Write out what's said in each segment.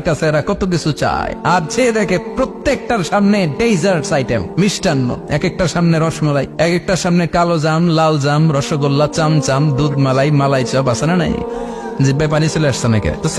কাছে এরা কত কিছু চায়। আর যে দেখে প্রত্যেকটার সামনে ডেজার্টস আইটেম মিষ্টান্ন। এক একটার সামনে রসমলাই এক একটার সামনে কালো জাম, লাল জাম, রসগোল্লা চামচাম দুধ মালাই মালাই চপ, আছে না নাই? মনে হয়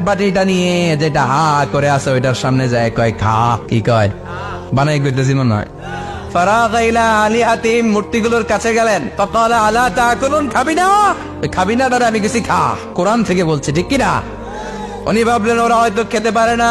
বাটিটা নিয়ে যেটা হা করে আছে, ওইটার সামনে যায়, কয়, খা, কি কয়। বানাই কইতেছি মনে হয় ফারাগ ইলা আলিহাতিম মূর্তিগুলোর কাছে গেলেন। ওই খাবি না দাদা আমি কিছু খা। কোরআন থেকে বলছি, ঠিক কিনা উনি ভাবলেন ওরা হয়তো খেতে পারে না।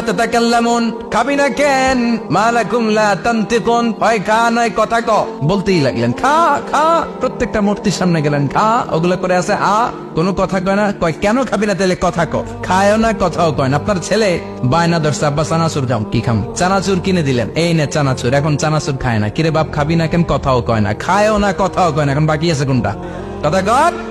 আপনার ছেলে? বায়না ধরছে, আব্বা, চানাচুর যাও, কি খাম? চানাচুর কিনে দিলেন। এই নে, চানাচুর। এখন চানাচুর খায় না। কিরে বাপ, খাবি না কেন? কথাও কয় না। খায়ও না, কথাও কয় না। এখন বাকি আছে কোনটা? কথা কর।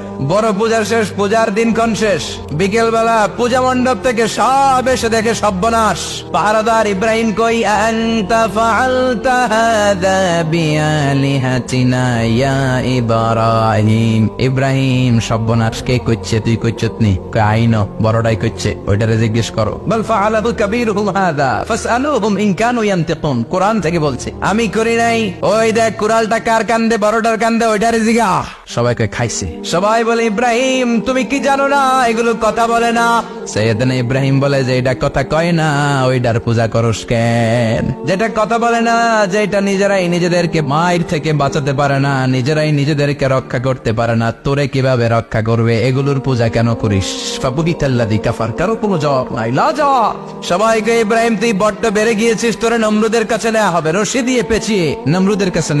বড় পূজার শেষ পূজার দিনক্ষণ শেষ। বিকেল বেলা পূজা মণ্ডপ থেকে সব এসে দেখে সব্যনাশ। পাহারাদার ইব্রাহিম কই আনতা ফাআলতা হাদা বিআলিহাতিনা ইয়া ইব্রাহিম? ইব্রাহিম সব্যনাশ কে কইছে তুই কইছত নি? কই আইন বড়টাই কইছে ওইটারে জিজ্ঞেস করো। বল ফাআলাহু কাবীরুহুম হাদা ফাসআলুহুম ইন কানু ইয়ানতিকুন কোরআন থেকে বলছে। আমি করি নাই ওই দেখ কুরালটা কার কান্দে বড়টার কান্দে ওইটারে জিগা। সবাই কই খাইছে। সবাই বলে, ইব্রাহিম, তুমি কি জানো না? এগুলো কথা বলে না। সৈয়দনা ইব্রাহিম বলে, যে এটা কথা কয় না, ওইটার পূজা করস কেন? যেটা কথা বলে না, যেটা নিজেরাই নিজেদেরকে মায়ের থেকে বাঁচাতে পারে না, নিজেরাই নিজেদেরকে রক্ষা করতে পারে না, তোরে কীভাবে রক্ষা করবে? এগুলোর পূজা কেন করিস? কাফার, কারও কোনো নাই সবাইকে, ইব্রাহিম, তুই বেড়ে গিয়েছিস, তোরে নমরুদের কাছে হবে, রশি দিয়ে কাছে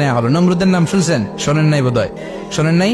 নাম শুনছেন? শোনেন নাই বোধহয়? শোনেন নাই?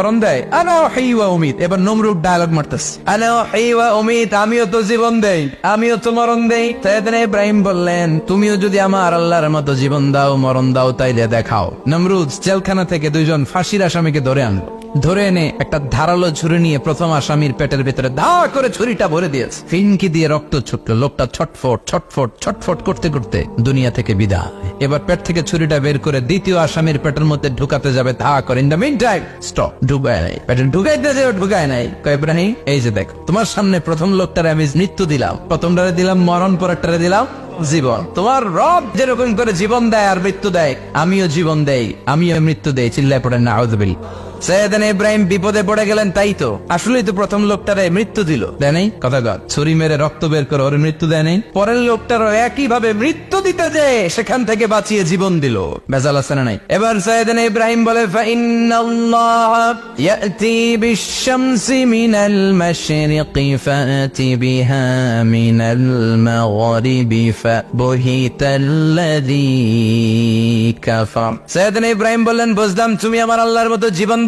মরণ দেয়। আনাও হেইওয়া অমিত এবার নমরুদ ডায়লগ মারতেস আনা হেইওয়া অমিত আমিও তো জীবন দেই। আমিও তো মরণ দেই। সৈয়দিন ইব্রাহিম বললেন, তুমিও যদি আমার আল্লাহর মতো জীবন দাও, মরণ দাও, তাইলে দেখাও। নমরুদ জেলখানা থেকে দুইজন ফাঁসির আসামিকে ধরে আনলো। ধরে এনে একটা ধারালো ছুরি নিয়ে প্রথম আসামির পেটের ভিতরে ধা করে ছুরিটা ভরে দিয়েছে। ফিনকি দিয়ে রক্ত ছুটলো, লোকটা ছটফট ছটফট ছটফট করতে করতে দুনিয়া থেকে বিদায়। এবার পেট থেকে ছুরিটা বের করে দ্বিতীয় আসামির পেটের মধ্যে ঢুকাতে যাবে ধা করে। In the meantime stop ঢুকায় নাই। পেটে ঢুকাইতে যে ঢুকায় নাই। ইব্রাহিম, এই যে দেখ, তোমার সামনে প্রথম লোকটারে আমি মৃত্যু দিলাম, প্রথমটারে দিলাম মরণ, পরেরটারে দিলাম জীবন। তোমার রব যেরকম করে জীবন দেয় আর মৃত্যু দেয়, আমিও জীবন দেই, আমিও মৃত্যু দেই, চিল্লায় পড়েন না আউযবিল সৈয়দান ইব্রাহিম বিপদে পড়ে গেলেন, তাই তো। আসলেই তো প্রথম লোকটারে মৃত্যু দিল। দেয় কথা কর ছুরি মেরে রক্ত বের করে ওর মৃত্যু দেয় পরের লোকটারও একই ভাবে মৃত্যু দিতে যে সেখান থেকে বাঁচিয়ে জীবন দিল। বেজাল আছে না নাই? এবার সৈয়দান ইব্রাহিম বলে, ফাইন্নাল্লাহ ইয়াতি বিশ-শামসি মিনাল মাশরিকি ফাতি বিহা মিনাল মাগরিবি ফাবহিতাল্লাযী কাফার। সৈয়দনা ইব্রাহিম বললেন, বুঝলাম তুমি আমার আল্লাহর মতো জীবন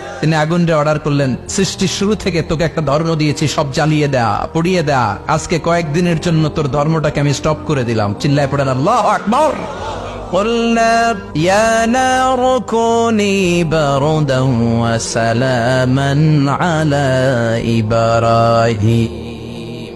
তিনি আগুনটা অর্ডার করলেন সৃষ্টির শুরু থেকে তোকে একটা ধর্ম দিয়েছি সব জ্বালিয়ে দেয়া পুড়িয়ে দেয়া আজকে কয়েকদিনের জন্য তোর ধর্মটাকে আমি স্টপ করে দিলাম চিল্লায় পড়েন আল্লাহ আকবর قلنا يا نار كوني بردا وسلاما على إبراهيم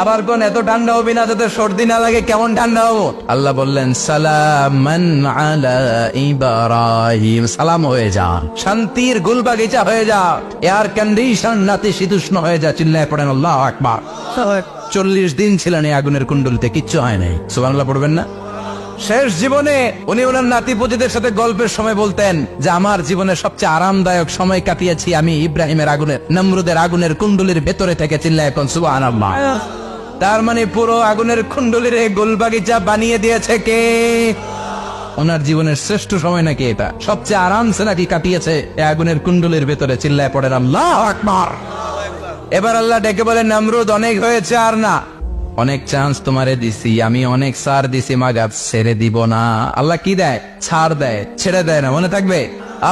আবার কোন এত ঠান্ডা হবি না যাতে সর্দি না লাগে কেমন ঠান্ডা হব? আল্লাহ বললেন সালামান আলা ইব্রাহিম। সালাম হয়ে যা শান্তির গুল বাগিচা হয়ে যা এয়ার কন্ডিশন নাতি শীতুষ্ণ হয়ে যা চিল্লায় পড়েন আল্লাহ আকবার। চল্লিশ দিন ছিলেন এই আগুনের কুণ্ডলিতে কিচ্ছু হয় নাই। সুবহানাল্লাহ পড়বেন না? শেষ জীবনে উনি ওনার নাতি পুতিদের সাথে গল্পের সময় বলতেন যে আমার জীবনের সবচেয়ে আরামদায়ক সময় কাটিয়েছি আমি ইব্রাহিমের আগুনের নমরুদের আগুনের কুণ্ডলির ভেতরে থেকে চিল্লায় এখন সুবহানাল্লাহ। তার মানে পুরো আগুনের কুণ্ডলির গোলবাগিচা বানিয়ে দিয়েছে কে? ওনার জীবনের শ্রেষ্ঠ সময় নাকি এটা? সবচেয়ে আরামসে নাকি কাটিয়েছে আগুনের কুণ্ডলির ভেতরে, চিল্লায় পড়েন আল্লাহ আকবার। এবার আল্লাহ ডেকে বলে, নামরুদ, অনেক হয়েছে আর না। অনেক চান্স তোমারে দিছি, আমি অনেক সার দিছি মাগাত ছেড়ে দিব না। আল্লাহ কি দেয়? ছাড় দেয়, ছেড়ে দেয় না, মনে থাকবে?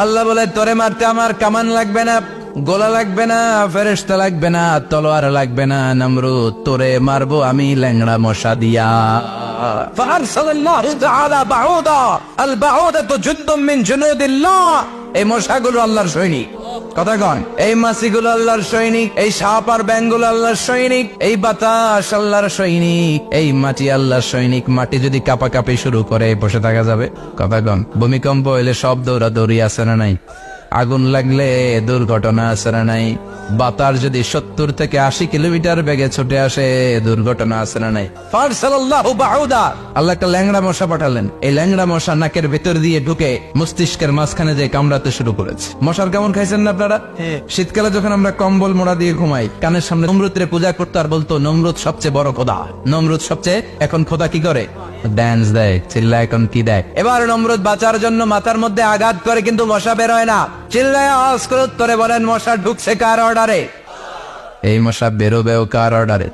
আল্লাহ বলে, তোরে মারতে আমার কামান লাগবে না। গোলা লাগবে না ফেরেস্তা লাগবে না, তলোয়ার লাগবে না নমরু তোরে মারবো আমি ল্যাংড়া মশা দিয়া। মাটি যদি কাপা কাপি শুরু করে, বসে থাকা যাবে। কথা কন, ভূমিকম্প এলে সব দৌড়া দৌড়ি আসে না নাই? আগুন লাগলে দুর্ঘটনা না নাই। বাতার যদি সত্তর থেকে আশি কিলোমিটার বেগে ছুটে আসে দুর্ঘটনা না নাই। আল্লাহ একটা ল্যাংড়া মশা পাঠালেন। এই ল্যাংড়া মশা নাকের ভেতর দিয়ে ঢুকে মস্তিষ্কের মাঝখানে যে কামড়াতে শুরু করেছে। মশার কেমন খাইছেন না আপনারা? শীতকালে যখন আমরা কম্বল মোড়া দিয়ে ঘুমাই কানের সামনে নমরুদরে পূজা করতো আর বলতো নমরুদ সবচেয়ে বড় খোদা। নমরুদ সবচেয়ে এখন খোদা কি করে? ড্যান্স দেয় চিল্লা এখন কি দেয়? এবার নমরুদ বাঁচার জন্য মাথার মধ্যে আঘাত করে কিন্তু মশা বের হয় না। চিল্লায় উত্তরে বলেন মশা ঢুকছে কার অর্ডারে? এই মশা বেরোবেও কার অর্ডারে?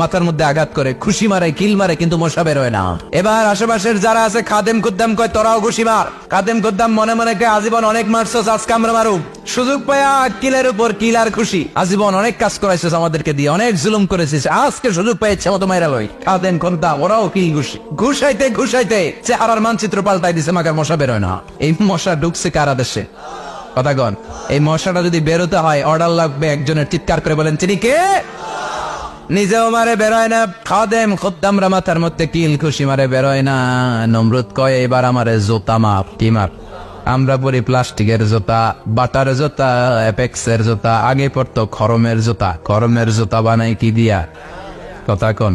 মাথার মধ্যে আঘাত করে, খুশি মারে, কিল মারে, কিন্তু মশা বেরোয় না। এবার আশেপাশের যারা আছে, খাদেম কুদ্দাম কয়, তোরাও খুশি মার। খাদেম কুদ্দাম মনে মনে কয়, আজীবন অনেক মারছস, আজকে আমরা মারুক সুযোগ পায়া কিলের উপর কিল আর খুশি। আজীবন অনেক কাজ করাইছিস আমাদেরকে দিয়ে, অনেক জুলুম করেছিস। আজকে সুযোগ পেয়ে ইচ্ছা মতো মাইরা লই। খাদেম কুদ্দাম ওরাও কিল খুশি। ঘুষাইতে ঘুষাইতে। চেহারার মানচিত্র পাল্টাই দিছে মাকার মশা বেরোয় না। এই মশা ঢুকছে কারা দেশে কথাগণ, এই মশাটা যদি বেরোতে হয়, অর্ডার লাগবে একজনের। চিৎকার করে বলেন তিনি কে? নিজেও মারে বেরোয় না। খাদেম খুদ্দামরা মাথার মধ্যে কিল খুশি মারে বেরোয় না। নমরুদ কয়, এবার আমারে জোতা মাপ, কি মাপ? আমরা পরি প্লাস্টিকের জোতা, বাটার জোতা, অ্যাপেক্সের জোতা, আগে পড়তো খরমের জোতা খরমের জোতা বানাই কি দিয়া? কথা কোন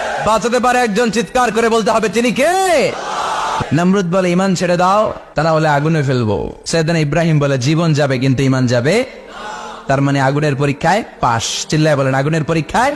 বাঁচাতে পারে একজন চিৎকার করে বলতে হবে, তিনি কে? নমরুদ বলে, ইমান ছেড়ে দাও তারা হলে আগুনে ফেলব। সেদিন ইব্রাহিম বলে, জীবন যাবে, কিন্তু ইমান যাবে। তার মানে আগুনের পরীক্ষায় পাশ। চিল্লায় বলেন, আগুনের পরীক্ষায়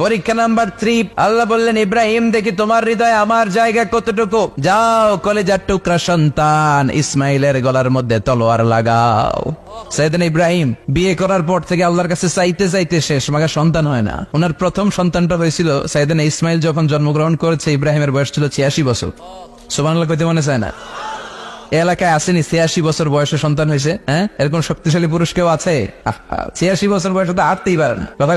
পরীক্ষা নাম্বার থ্রি আল্লাহ বললেন, ইব্রাহিম, দেখি তোমার হৃদয়ে আমার জায়গা কতটুকু? যাও, কলেজার টুকরা সন্তান, ইসমাইলের গলার মধ্যে তলোয়ার লাগাও। সাইদিন ইব্রাহিম বিয়ে করার পর থেকে আল্লাহর কাছে চাইতে চাইতে শেষ, মাগা সন্তান হয় না। ওনার প্রথম সন্তানটা হয়েছিল সাইদিন ইসমাইল, যখন জন্মগ্রহণ করেছে, ইব্রাহিমের বয়স ছিল ছিয়াশি বছর। সুবান কইতে মনে চায় না? এলাকায় আসেনি, ছিয়াশি বছর বয়সে সন্তান হয়েছে হ্যাঁ? এরকম শক্তিশালী পুরুষ কেউ আছে? ছিয়াশি বছর বয়সে তো হাঁটতেই পারে না। কথা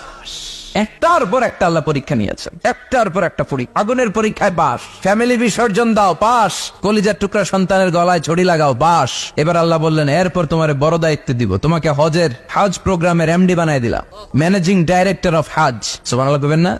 একটার পর একটা আল্লাহ পরীক্ষা নিয়েছেন একটার পর একটা পরীক্ষা। আগুনের পরীক্ষায় বাস। ফ্যামিলি বিসর্জন দাও পাস কলিজার টুকরা সন্তানের গলায় ছড়ি লাগাও, বাস। এবার আল্লাহ বললেন, এরপর তোমার বড় দায়িত্ব দিব। তোমাকে হজের, হাজ প্রোগ্রামের এমডি বানাই দিলাম। ম্যানেজিং ডাইরেক্টর অফ হাজ সোমান আল্লাহ না?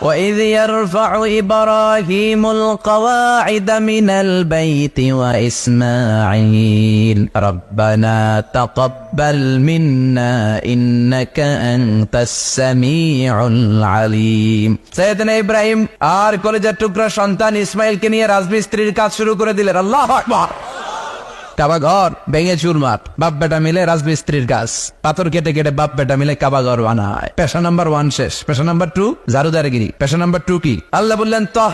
وإذ يرفع إبراهيم القواعد من البيت وإسماعيل ربنا تقبل منا إنك أنت السميع العليم سيدنا إبراهيم আর কলেজের টুকরা সন্তান ইসমাইলকে নিয়ে রাজমিস্ত্রির কাজ শুরু করে দিলেন আল্লাহ আকবার কাবা ঘর ভেঙে চুরমার, বাপ বেটা মিলে রাজমিস্ত্রির কাজ। পাথর কেটে কেটে বাপ বেটা মিলে কাবা ঘর বানায়। পেশা নাম্বার ওয়ান শেষ। পেশা নাম্বার টু জারুদারগিরি। পেশা নাম্বার টু কি? আল্লাহ বললেন তো